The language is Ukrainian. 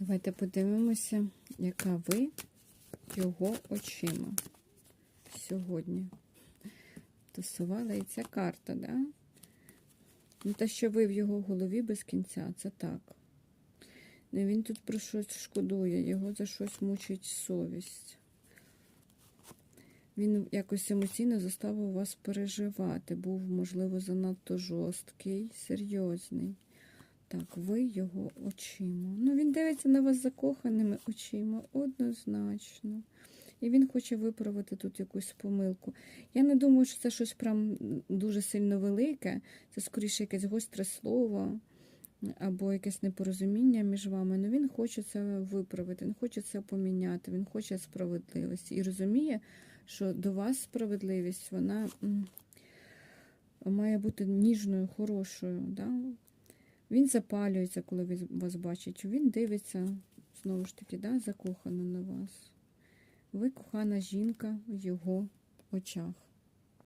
Давайте подивимося, яка ви його очима сьогодні. Тасувала і ця карта, да? Ну, те, що ви в його голові без кінця, це так. Ну, він тут про щось шкодує, його за щось мучить совість. Він якось емоційно заставив вас переживати. Був, можливо, занадто жорсткий, серйозний. Так, ви його очима. Дивиться на вас закоханими очима, однозначно. І він хоче виправити тут якусь помилку. Я не думаю, що це щось прям дуже сильно велике. Це скоріше якесь гостре слово або якесь непорозуміння між вами. Ну він хоче це виправити, він хоче це поміняти, він хоче справедливості. І розуміє, що до вас справедливість, вона має бути ніжною, хорошою. Да? Він запалюється, коли він вас бачить. Він дивиться, знову ж таки, да, закохано на вас. Ви кохана жінка в його очах.